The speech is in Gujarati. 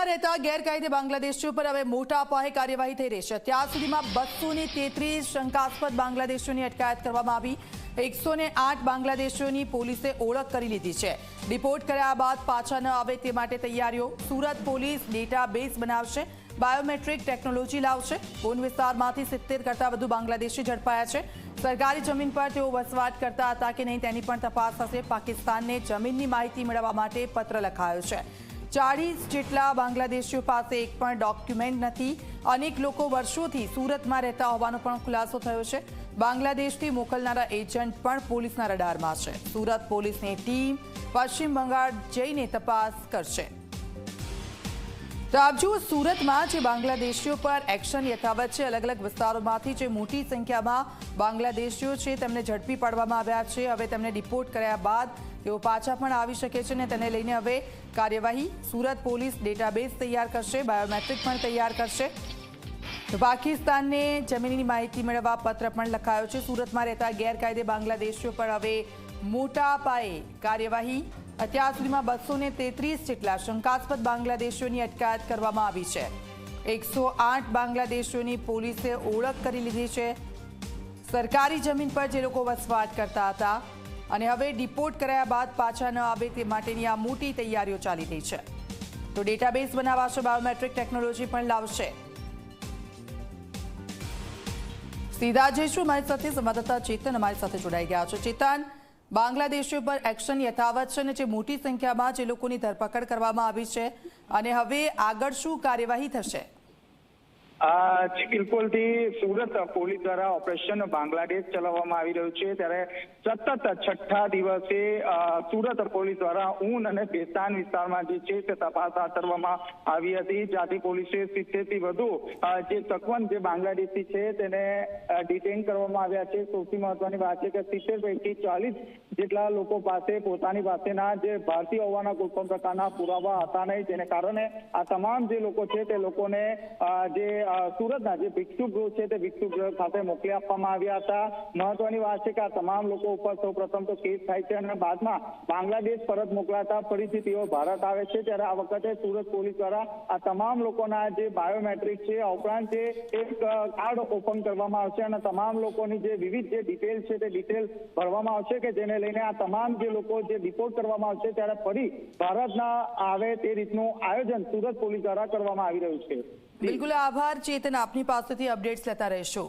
સુરતમાં રહેતા ગેરકાયદે બાંગ્લાદેશીઓ પર હવે મોટા પાયે કાર્યવાહી થઈ રહી છે. અત્યાર સુધીમાં બસો ને તેત્રીસ શંકાસ્પદ બાંગ્લાદેશીઓની અટકાયત કરવામાં આવી. એકસો ને આઠ બાંગ્લાદેશીઓની પોલીસે ઓળખ કરી લીધી છે. રિપોર્ટ કર્યા બાદ પાછા ન આવે તે માટે તૈયારીઓ સુરત પોલીસ ડેટાબેઝ બનાવશે. બાયોમેટ્રિક ટેકનોલોજી લાવશે. પૂન વિસ્તારમાંથી સિત્તેર કરતાં વધુ બાંગ્લાદેશી ઝડપાયા છે. સરકારી જમીન પર તેઓ વસવાટ કરતા હતા કે નહીં તેની પણ તપાસ થશે. પાકિસ્તાનને જમીનની માહિતી મેળવવા માટે પત્ર લખાયો છે. ચાળીસ જેટલા બાંગ્લાદેશીઓ પાસે એક પણ ડોક્યુમેન્ટ નથી. અનેક લોકો વર્ષોથી સુરતમાં રહેતા હોવાનો પણ ખુલાસો થયો છે. બાંગ્લાદેશથી મોકલનારા એજન્ટ પણ પોલીસના રડારમાં છે. સુરત પોલીસની ટીમ પશ્ચિમ બંગાળ જઈને તપાસ કરશે. તો આપ જુઓ, સુરતમાં જે બાંગ્લાદેશીઓ પર એક્શન યથાવત છે, અલગ અલગ વિસ્તારોમાંથી જે મોટી સંખ્યામાં બાંગ્લાદેશીઓ છે, તેમને ઝડપી પાડવામાં આવ્યા છે. હવે તેમને ડિપોર્ટ કર્યા બાદ તેઓ પાછા પણ આવી શકે છે અને તેને લઈને હવે કાર્યવાહી સુરત પોલીસ ડેટાબેઝ તૈયાર કરશે, બાયોમેટ્રિક પણ તૈયાર કરશે. પાકિસ્તાનને જમીનની માહિતી મેળવવા પત્ર પણ લખાયો છે. સુરતમાં રહેતા ગેરકાયદે બાંગ્લાદેશીઓ પર હવે મોટા પાયે કાર્યવાહી. અત્યાર સુધીમાં બસો તેત્રીસ જેટલા શંકાસ્પદ બાંગ્લાદેશીઓની અટકાયત કરવામાં આવી છે. એકસો આઠ બાંગ્લાદેશીઓની પોલીસે ઓળખ કરી લીધી છે. સરકારી જમીન પર જે લોકો વસવાટ કરતા હતા અને હવે ડિપોર્ટ કરાયા બાદ પાછા ન આવે તે માટેની આ મોટી તૈયારીઓ ચાલી રહી છે. તો ડેટાબેઝ બનાવાશે, બાયોમેટ્રિક ટેકનોલોજી પણ લાવશે. સીધા જઈશું. મારી સાથે સંવાદદાતા ચેતન અમારી સાથે જોડાઈ ગયા છે. ચેતન બાંગ્લાદેશીઓ પર એક્શન યથાવત છે અને જે મોટી સંખ્યામાં જે લોકોની ધરપકડ કરવામાં આવી છે અને હવે આગળ શું કાર્યવાહી થશે? બિલકુલથી સુરત પોલીસ દ્વારા ઓપરેશન બાંગ્લાદેશ ચલાવવામાં આવી રહ્યું છે. ત્યારે સતત છઠ્ઠા દિવસે સુરત પોલીસ દ્વારા ઊન અને બેસ્તાન વિસ્તારમાં જે છે તે તપાસ હાથ ધરવામાં આવી હતી. જ્યાંથી પોલીસે સિત્તેરથી વધુ જે તકવન જે બાંગ્લાદેશી છે તેને ડિટેન કરવામાં આવ્યા છે. સૌથી મહત્વની વાત છે કે સિત્તેર પૈકી ચાલીસ જેટલા લોકો પાસે પોતાની પાસેના જે ભારતીય હોવાના કોઈ પણ પ્રકારના પુરાવા હતા નહીં. જેને કારણે આ તમામ જે લોકો છે તે લોકોને જે સુરતના જે ભિક્ષુ ગૃહ છે તે ભિક્ષુ ગૃહ ખાતે મોકલી આપવામાં આવ્યા હતા. મહત્વની વાત છે કે આ તમામ લોકો ઉપર સૌ પ્રથમ તો કેસ થાય છે અને બાદમાં બાંગ્લાદેશ પરત મોકલાતા ફરીથી તેઓ ભારત આવે છે. ત્યારે આ વખતે સુરત પોલીસ દ્વારા આ તમામ લોકોના જે બાયોમેટ્રિક છે, આ ઉપરાંત જે એક કાર્ડ ઓપન કરવામાં આવશે અને તમામ લોકોની જે વિવિધ જે ડિટેલ છે તે ડિટેલ ભરવામાં આવશે કે જેને લઈને આ તમામ જે લોકો જે રિપોર્ટ કરવામાં આવશે ત્યારે ફરી ભારતના આવે તે રીતનું આયોજન સુરત પોલીસ દ્વારા કરવામાં આવી રહ્યું છે. બિલકુલ આભાર. ચેતન આપની પાસેથી અપડેટ્સ લેતા રહેશો.